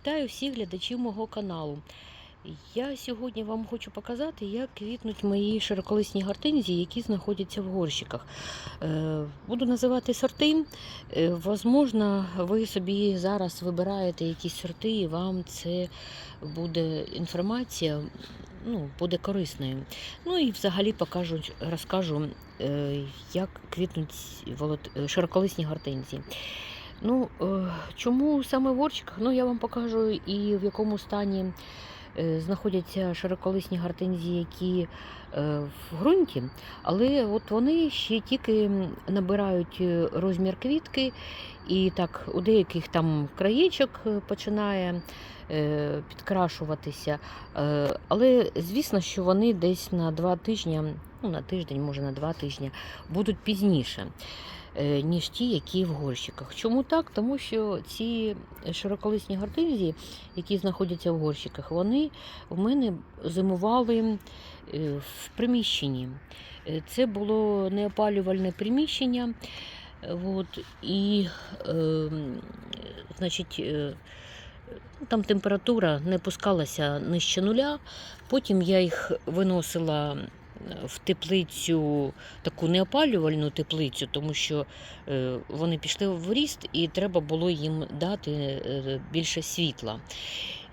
Вітаю всіх глядачів мого каналу. Я сьогодні вам хочу показати, як квітнуть мої широколисні гортензії, які знаходяться в горщиках. Е, Буду називати сорти. Е, Возможно, ви собі зараз вибираєте якісь сорти, і вам це буде інформація, ну, буде корисною. Ну і взагалі покажу, розкажу, е, як квітнуть широколисні гортензії. Ну, е, чому саме в горщиках? Ну, я вам покажу і в якому стані е, знаходяться широколисні гортензії, які е, в ґрунті, але от вони ще тільки набирають розмір квітки, і так у деяких там краєчок починає підкрашуватися. Але звісно, що вони десь на два тижні, ну на тиждень, може на два тижні, будуть пізніше ніж ті, які в горщиках. Чому так? Тому що ці широколисні гортензії, які знаходяться в горщиках, вони в мене зимували е, в приміщенні. Е, Це було неопалювальне приміщення. е, От, і, е, значить, е, ну, там температура не пускалася нижче нуля. Потім я їх виносила в теплицю, таку неопалювальну теплицю, тому що е, вони пішли в ріст і треба було їм дати е, більше світла.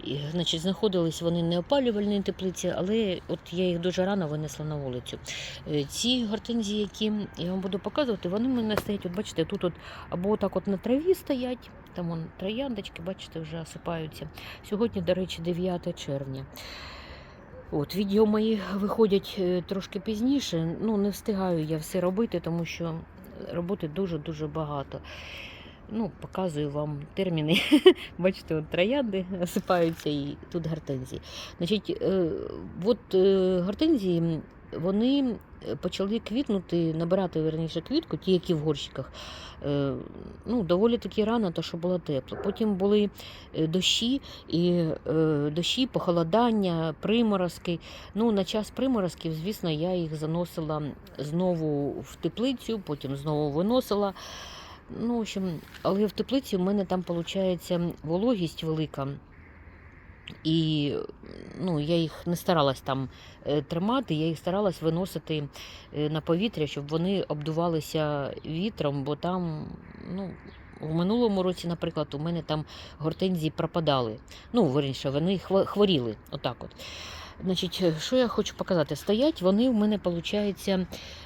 І, значить, знаходились вони в неопалювальній теплиці, але от я їх дуже рано винесла на вулицю. Е, Ці гортензії, які я вам буду показувати, вони в мене стоять, от бачите, тут от або так от на траві стоять, там вон трояндочки, бачите, вже осипаються. Сьогодні, до речі, 9 червня. От, відео мої виходять е, трошки пізніше. Ну, не встигаю я все робити, тому що роботи дуже-дуже багато. Ну, показую вам терміни. Бачите, от троянди осипаються і тут гортензії. Значить, е, от е, гортензії вони почали квітнути, набирати верніше квітку, ті, які в горщиках. е, Ну, доволі таки рано, то що було тепло. Потім були е, дощі, і е, дощі, похолодання, приморозки. Ну, на час приморозків, звісно, я їх заносила знову в теплицю, потім знову виносила. Ну, в общем, але в теплиці в мене там виходить вологість велика. І ну, я їх не старалась там е, тримати, я їх старалась виносити е, на повітря, щоб вони обдувалися вітром, бо там, ну, в минулому році, наприклад, у мене там гортензії пропадали. Ну, верніше, вони хворіли. Отак от. Значить, е, що я хочу показати? Стоять вони в мене, виходить,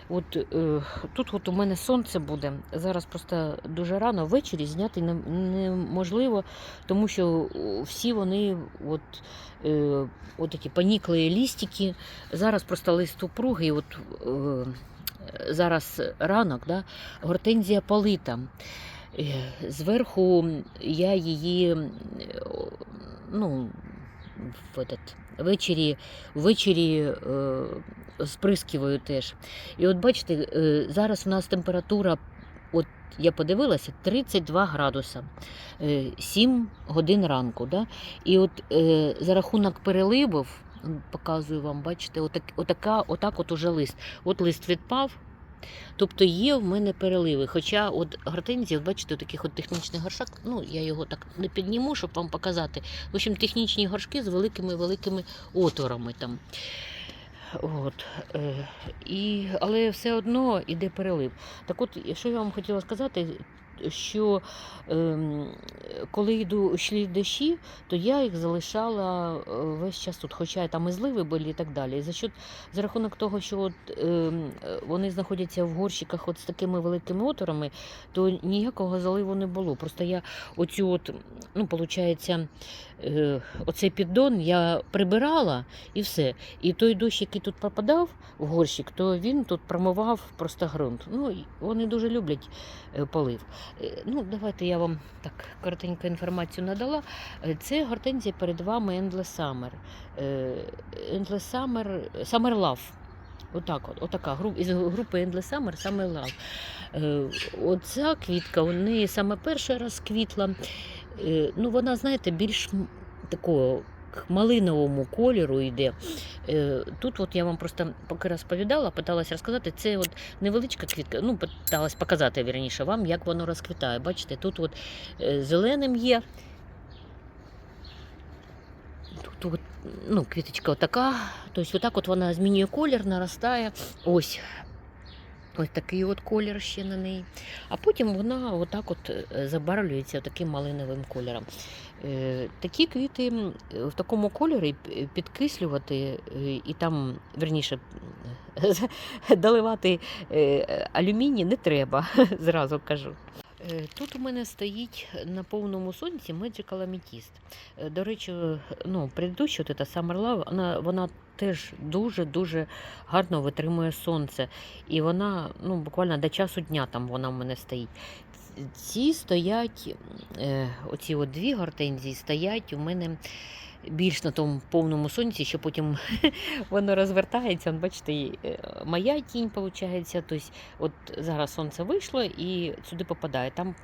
от е, тут от у мене сонце буде. Зараз просто дуже рано ввечері зняти неможливо, тому що всі вони от, е, от такі поніклі лістики. Зараз просто лист упругий, от е, зараз ранок, да, гортензія полита. Е, Зверху я її е, ну, в этот, ввечері, ввечері е, сприскиваю теж. І от бачите, е, зараз у нас температура, от я подивилася, 32 градуса, е, 7 годин ранку. Да? І от е, за рахунок переливів, показую вам, бачите, отак, отака, отак от уже лист. От лист відпав. Тобто є в мене переливи. Хоча от гортензія, от бачите, таких от технічних горшок, ну я його так не підніму, щоб вам показати. В общем, технічні горшки з великими-великими отворами там. От, е, і, але все одно йде перелив. Так от, що я вам хотіла сказати, що ем, коли йду йшли дощі, то я їх залишала е, весь час тут, хоча там і зливи були і так далі. І за, счет, за рахунок того, що от, е, вони знаходяться в горщиках от з такими великими отворами, то ніякого заливу не було. Просто я оцю от, ну, виходить, е, оцей піддон я прибирала і все. І той дощ, який тут попадав в горщик, то він тут промивав просто ґрунт. Ну, вони дуже люблять е, полив. Е, Ну, давайте я вам так коротеньку інформацію надала. Е, Це гортензія перед вами Endless Summer. Е, Endless Summer, Summer Love. Отак, от, отака із групи Endless Summer, Summer Love. Е, Оця квітка, у неї саме перший раз квітла. Е, Ну, вона, знаєте, більш такого малиновому кольору йде. Е, Тут от я вам просто поки розповідала, питалась розказати, це от невеличка квітка, ну, питалась показати вірніше вам, як воно розквітає. Бачите, тут от е, зеленим є. Тут ну, квіточка отака. Тобто отак от вона змінює колір, наростає. Ось. Ось такий от колір ще на неї. А потім вона отак от е, забарвлюється таким малиновим кольором. Е, Такі квіти в такому кольорі підкислювати е, і там, верніше, доливати е, алюміній не треба, зразу кажу. Е, Тут у мене стоїть на повному сонці Magical Amethyst. Е, До речі, ну, предыдуща, от Summer Love, вона, вона теж дуже-дуже гарно витримує сонце. І вона ну, буквально до часу дня там вона в мене стоїть. Ці стоять, е, оці от дві гортензії стоять у мене більш на тому повному сонці, що потім воно розвертається. Бачите, е, моя тінь виходить. Тобто, от зараз сонце вийшло і сюди попадає. Там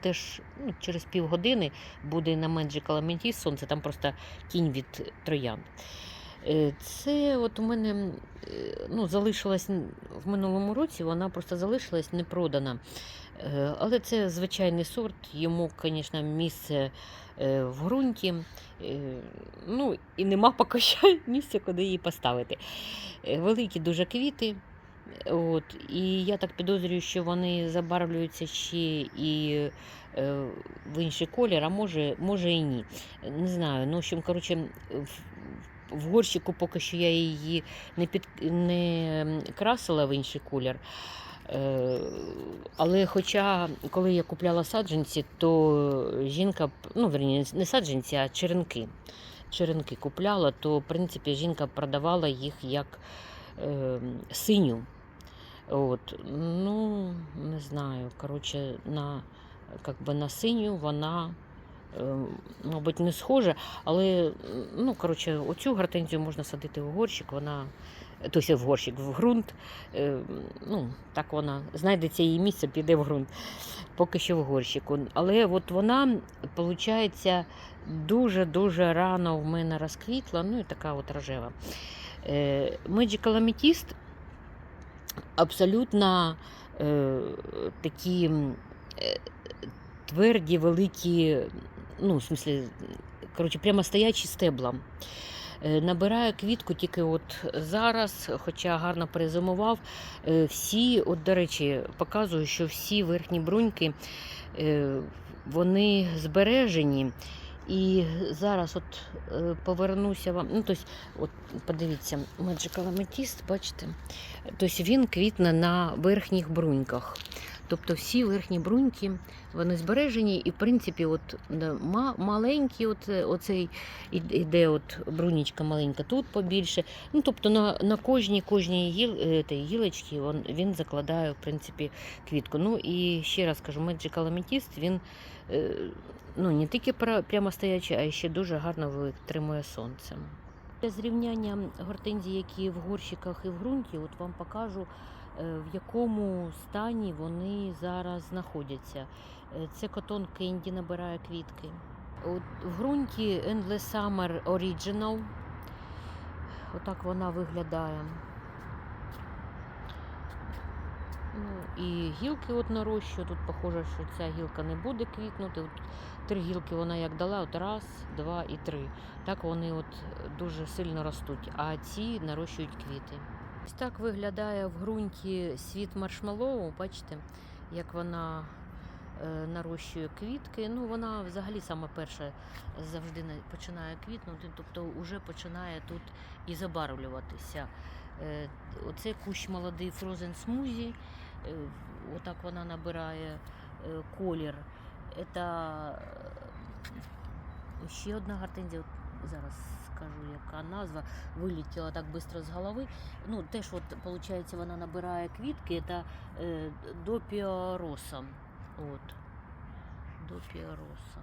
теж ну, через півгодини буде на Magical Amethyst сонце, там просто тінь від троянд. Е, Це от у мене е, ну, залишилась в минулому році, вона просто залишилась не продана. Е, Але це звичайний сорт, йому, звісно, місце в ґрунті. Ну, і нема поки що місця, куди її поставити. Великі дуже квіти. От, і я так підозрюю, що вони забарвлюються ще і в інший колір, а може, може і ні. Не знаю. Ну, в общем, коротше, в, горщику поки що я її не, під, не красила в інший колір. Е, Але хоча, коли я купляла саджанці, то жінка, ну, верні, не саджанці, а черенки. Черенки купляла, то, в принципі, жінка продавала їх як е, синю. От, ну, не знаю. Коротше, на, би на синю вона, мабуть, не схожа, але м, ну, коротше, оцю гортензію можна садити в горщик, вона, тобто в горщик, в ґрунт. Е, ну, так вона знайдеться її місце, піде в ґрунт. Поки що в горщику. Але от вона, виходить, дуже-дуже рано в мене розквітла, ну і така от рожева. Е, Magical Amethyst абсолютно е, такі е, тверді, великі, ну, в смысле, коротше, прямо стоячі стебла. Е, Набирає квітку тільки от зараз, хоча гарно перезимував. Е, Всі, от, до речі, показую, що всі верхні бруньки е, вони збережені. І зараз от повернуся вам. Ну, тобто, от подивіться, Magical Amethyst, бачите? Тобто він квітне на верхніх бруньках. Тобто всі верхні бруньки вони збережені, і в принципі, от да, маленькі, от, е, оцей іде от брунічка маленька, тут побільше. Ну, тобто на, на кожній кожній гіл, е, гілочці він, він закладає в принципі квітку. Ну і ще раз кажу, Magical Amethyst, він е, ну, не тільки прямо стоячий, а ще дуже гарно витримує сонце. Для зрівняння гортензій, які в горщиках і в ґрунті, от вам покажу, в якому стані вони зараз знаходяться. Е, Це котон Кенді набирає квітки. В ґрунті Endless Summer Original. Отак вона виглядає. Ну, і гілки от нарощую. Тут похоже, що ця гілка не буде квітнути. От три гілки вона як дала, от раз, два і три. Так вони от дуже сильно ростуть, а ці нарощують квіти. Ось так виглядає в ґрунті світ маршмеллоу. Бачите, як вона е, нарощує квітки. Ну, вона взагалі саме перша завжди починає квітнути, тобто вже починає тут і забарвлюватися. Е, Оце кущ молодий Smoothie. Е, Отак вона набирає е, колір. Це ще одна гортензія. Зараз скажу, яка назва. Вилетіла так швидко з голови. Ну, теж, от, виходить, вона набирає квітки. Це е, допіа роса. От. Допіароса.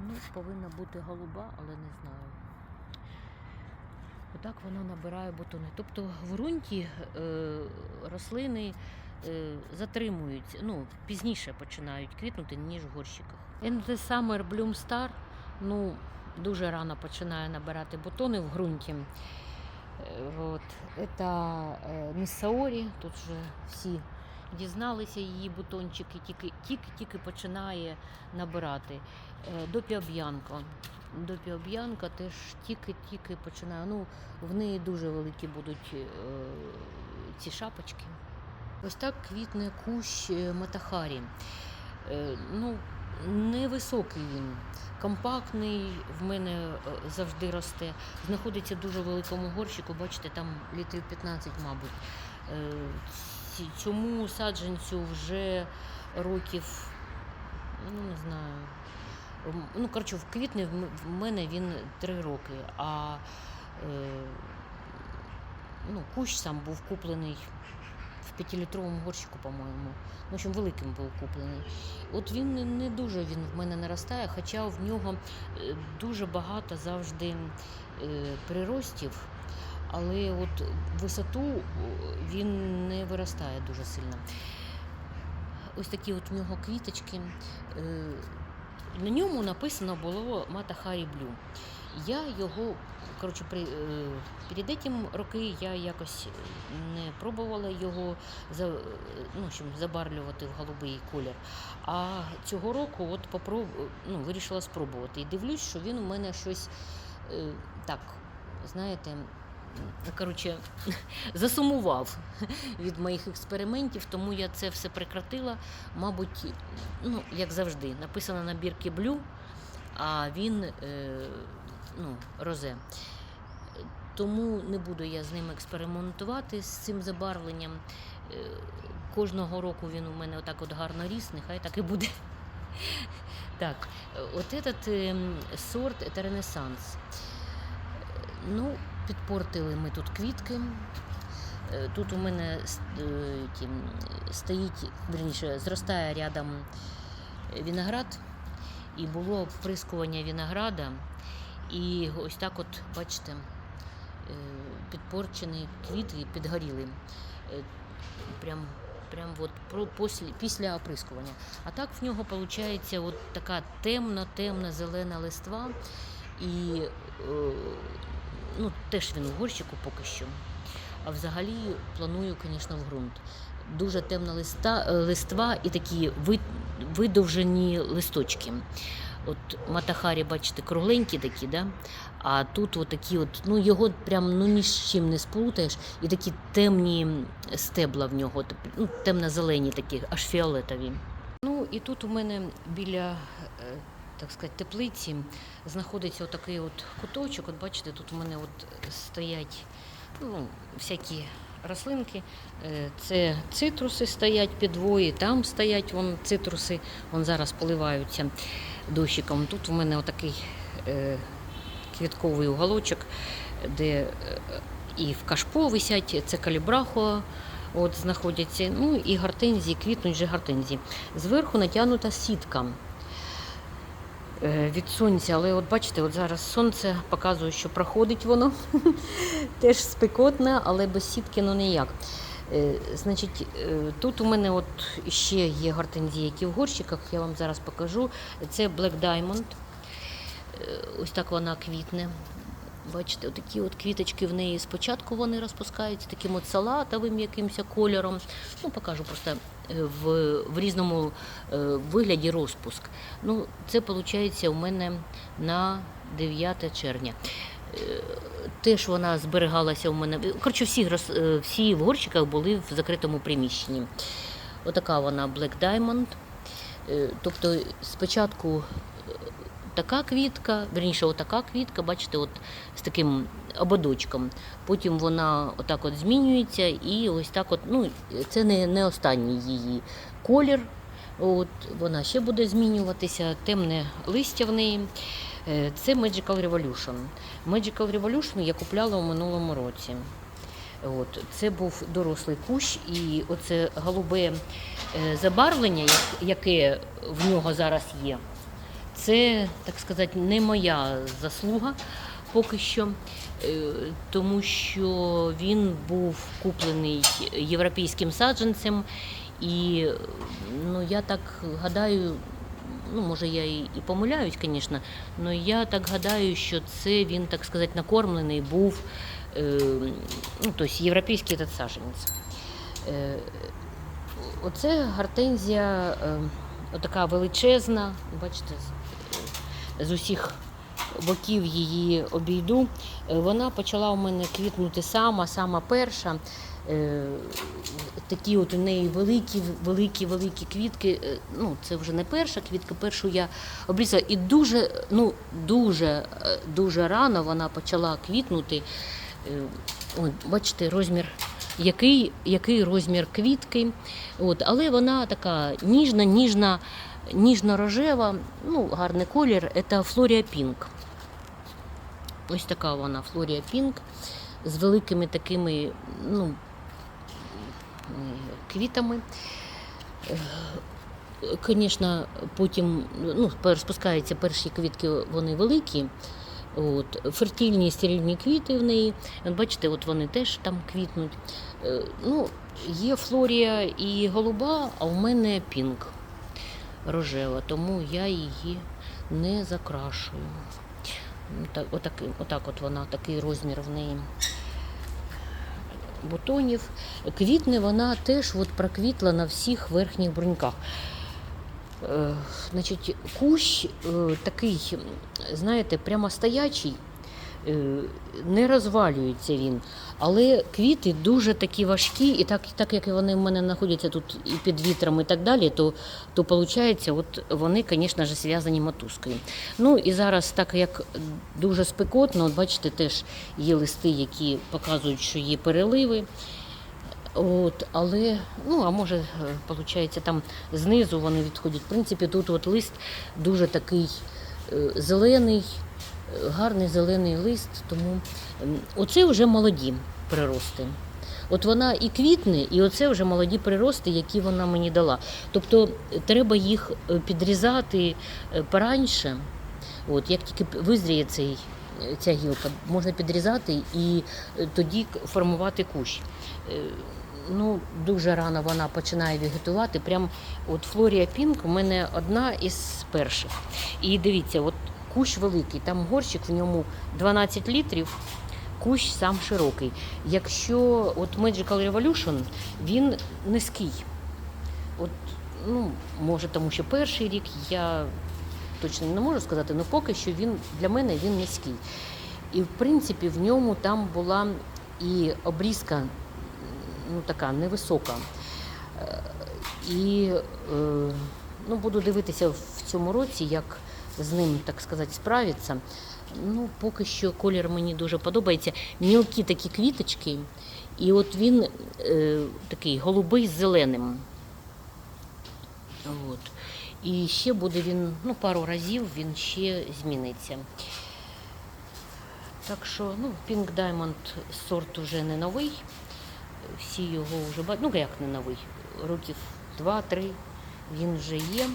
Ну, повинна бути голуба, але не знаю. Отак вона набирає бутони. Тобто в ґрунті е, рослини е, затримуються, ну, пізніше починають квітнути, ніж в горщиках. And the Summer Bloom Star, ну, дуже рано починає набирати бутони в ґрунті. Е, От. Это е, Міссаорі, тут вже всі дізналися її бутончики, тільки тільки, тільки починає набирати. Е, Допі Об'янка. Допі Об'янка теж тільки-тільки починає. Ну, в неї дуже великі будуть ці шапочки. Ось так квітне кущ Матахарі. Ну, невисокий він, компактний, в мене е, завжди росте. Знаходиться в дуже великому горщику, бачите, там літрів 15, мабуть. Е, Цьому саджанцю вже років, ну не знаю. Ну, коротше, в квітні в мене він три роки, а е, ну, кущ сам був куплений в п'ятилітровому горщику, по-моєму. В общем, великим був куплений. От він не- дуже він в мене наростає, хоча в нього е, дуже багато завжди е, приростів, але от висоту він не виростає дуже сильно. Ось такі от в нього квіточки. Е, На ньому написано було Мата Харі Блю. Я його, коротше, при, е, перед этим роки я якось не пробувала його за, ну, щоб забарвлювати в голубий колір. А цього року от попроб, ну, вирішила спробувати. І дивлюсь, що він у мене щось е, так, знаєте, коротше, засумував від моїх експериментів, тому я це все прекратила. Мабуть, ну, як завжди, написано на бірки блю, а він е, ну, розе. Тому не буду я з ним експериментувати з цим забарвленням. Е, Кожного року він у мене отак от гарно ріс, нехай так і буде. Так, от этот ем, сорт це Ренесанс. Ну, підпортили ми тут квітки. Е, Тут у мене е, стоїть, верніше, зростає рядом виноград, і було оприскування винограда. І ось так, от, бачите, е, підпорчені квіти підгоріли. Е, Прям, прям от після, після оприскування. А так в нього виходить от така темно-темна зелена листва. І е, ну, теж він в горщику поки що. А взагалі планую, звісно, в ґрунт. Дуже темна листа, листва і такі ви- видовжені листочки. От Матахарі, бачите, кругленькі такі, да? а тут от такі от, ну його прям ну, ні з чим не сплутаєш. І такі темні стебла в нього, ну, темно-зелені такі, аж фіолетові. Ну і тут у мене біля е, так сказати, теплиці знаходиться отакий от куточок. От бачите, тут у мене от стоять ну, всякі рослинки. Е, Це цитруси стоять підвої, там стоять вон цитруси, вон зараз поливаються дощиком. Тут у мене отакий е, квітковий уголочок, де е, і в кашпо висять, це калібрахо. От знаходяться, ну і гортензії, квітнуть же гортензії. Зверху натягнута сітка від сонця, але от бачите, от зараз сонце показує, що проходить воно. Теж спекотне, але без сітки ну ніяк. Е, Значить, е, тут у мене от ще є гортензії, які в горщиках, я вам зараз покажу. Це Black Diamond. Е, Ось так вона квітне. Бачите, такі от квіточки в неї спочатку вони розпускаються таким от салатовим якимось кольором. Ну, покажу просто е, в, в різному е, вигляді розпуск. Ну, це виходить у мене на 9 червня. Е, Теж вона зберігалася у мене. Коротше, всі, е, всі в горщиках були в закритому приміщенні. Отака вона Black Diamond. Е, Тобто спочатку е, така квітка, верніше, отака квітка, бачите, от з таким ободочком. Потім вона отак от змінюється, і ось так от, ну, це не, не останній її колір. От, вона ще буде змінюватися, темне листя в неї. Е, Це Magical Revolution. Magical Revolution я купляла у минулому році. От, це був дорослий кущ, і оце голубе е, забарвлення, яке в нього зараз є, це, так сказати, не моя заслуга поки що, тому що він був куплений європейським саджанцем, і ну, я так гадаю, ну, може, я і, помиляюсь, звісно, але я так гадаю, що це він, так сказати, накормлений був е, ну, тобто європейський этот саджанець. Е, Оце гортензія е, отака величезна. Бачите, з усіх боків її обійду. Е, Вона почала у мене квітнути сама, сама перша. Е, Такі от у неї великі, великі, великі квітки. Е, Ну, це вже не перша квітка, першу я обрізала. І дуже, ну, дуже, дуже рано вона почала квітнути. От, бачите, розмір, який, який розмір квітки. От, але вона така ніжна, ніжна, ніжно-рожева, ну, гарний колір. Це Флорія Пінк. Ось така вона Флорія Пінк з великими такими, ну, квітами. Звісно, потім ну, спускаються перші квітки, вони великі. От, фертильні стерильні квіти в неї. Бачите, от вони теж там квітнуть. Е, Ну, є Флорія і голуба, а у мене пінк рожева, тому я її не закрашую. Отак, отак от вона, такий розмір в неї бутонів. Квітне вона теж от проквітла на всіх верхніх бруньках. Е, Значить, кущ е, такий, знаєте, прямо стоячий, не розвалюється він. Але квіти дуже такі важкі, і так, так як вони в мене знаходяться тут і під вітром, і так далі, то, то виходить, от вони, звісно ж, зв'язані мотузкою. Ну і зараз, так як дуже спекотно, от бачите, теж є листи, які показують, що є переливи. От, але, ну, а може, виходить, там знизу вони відходять. В принципі, тут от лист дуже такий е, зелений, е, гарний зелений лист, тому ем, оце вже молоді прирости. От вона і квітне, і оце вже молоді прирости, які вона мені дала. Тобто е, треба їх е, підрізати е, пораньше. От, як тільки визріє цей, ця гілка, можна підрізати і тоді формувати кущ. Ну, дуже рано вона починає вегетувати. Прям от Флорія Пінк у мене одна із перших. І дивіться, от кущ великий, там горщик в ньому 12 літрів, кущ сам широкий. Якщо от Magical Revolution, він низький. От, ну, може, тому що перший рік я точно не можу сказати, але поки що він для мене він низький. І в принципі в ньому там була і обрізка ну, така невисока. Е, І е, ну, буду дивитися в цьому році, як з ним, так сказати, справиться. Ну, поки що колір мені дуже подобається. Мілкі такі квіточки, і от він е, такий голубий з зеленим. От. І ще буде він, ну, пару разів він ще зміниться. Так що, ну, Pink Diamond сорт уже не новий. Всі його вже бачать. Ну, як не новий, років два-три він вже є.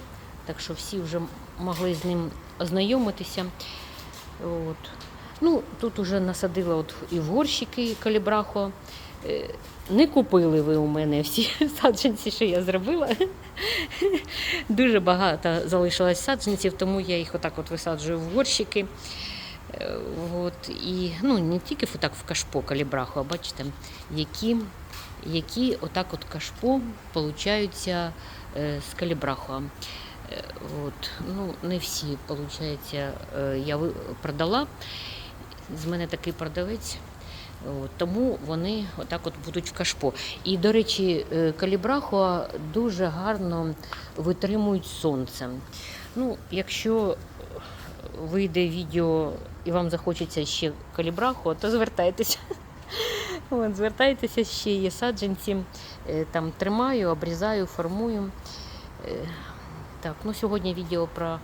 Так що всі вже могли з ним ознайомитися. От. Ну, тут вже насадила от і в горщики калібрахо. Е, Не купили ви у мене всі саджанці, що я зробила. Дуже багато залишилось саджанців, тому я їх отак от висаджую в горщики. Е, От, і ну, не тільки в- в кашпо калібраху, а бачите, які, які отак от кашпо получаються е, з калібраху. Е, От, ну, не всі, виходить, я продала. З мене такий продавець. Тому вони отак от будуть в кашпо. І, до речі, е, калібрахо дуже гарно витримують сонце. Ну, якщо вийде відео і вам захочеться ще калібраху, то звертайтеся. От, звертайтеся, ще є саджанці. Е, Там тримаю, обрізаю, формую. Так, ну сьогодні відео про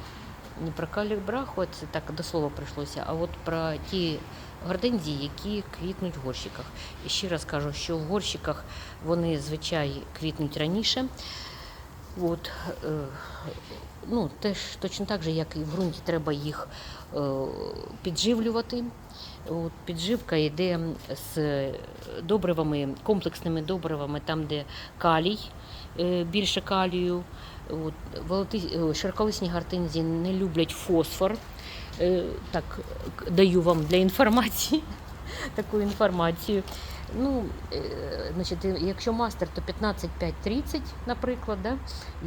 не про калібраху, це так до слова прийшлося, а от про ті гортензії, які квітнуть в горщиках. І ще раз кажу, що в горщиках вони звичай квітнуть раніше. От, е, ну, теж точно так же, як і в ґрунті, треба їх е, підживлювати. От, підживка йде з добривами, комплексними добривами, там, де калій, е, більше калію. Е, широколисні гортензії не люблять фосфор. Е, Так, даю вам для інформації. таку інформацію. Ну, е, значить, якщо мастер, то 15 5 30, наприклад. Да?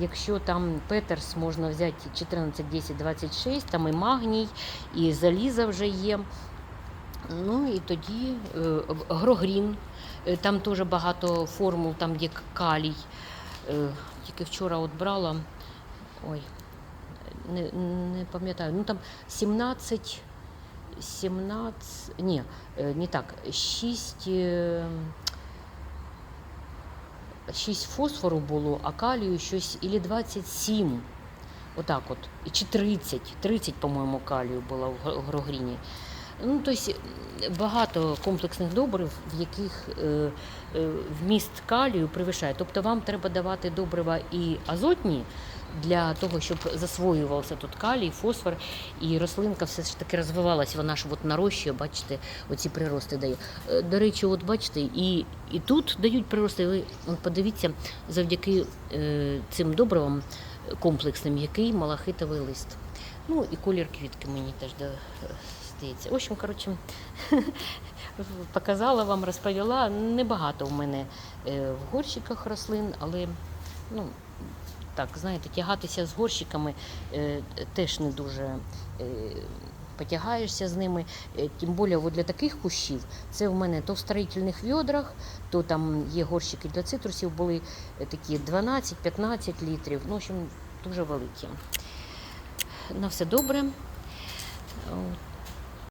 Якщо там Петерс можна взяти 14 10 26, там і магній, і заліза вже є. Ну і тоді грогрін, там теж багато формул, там є калій. Е, Тільки вчора от брала. Ой, не, не пам'ятаю. Ну там 17, 17, ні, е, не так, 6, 6 фосфору було, а калію щось, ілі 27. Отак от. Чи 30, 30, по-моєму, калію було в грогріні. Ну, тобто багато комплексних добрив, в яких е, е, вміст калію превишає. Тобто вам треба давати добрива і азотні для того, щоб засвоювався тут калій, фосфор, і рослинка все ж таки розвивалась. Вона ж от нарощує, бачите, оці прирости дає. До речі, от бачите, і, і тут дають прирости. Ви подивіться, завдяки цим добривам комплексним, який малахитовий лист. Ну і колір квітки мені теж здається. В общем, коротше, показала вам, розповіла. Небагато в мене е, в горщиках рослин, але ну, так, знаєте, тягатися з горщиками е, теж не дуже е, потягаєшся з ними. Тим більше для таких кущів це в мене то в строїтельних відрах, то там є горщики для цитрусів, були такі 12-15 літрів. Ну, в общем, дуже великі. На все добре.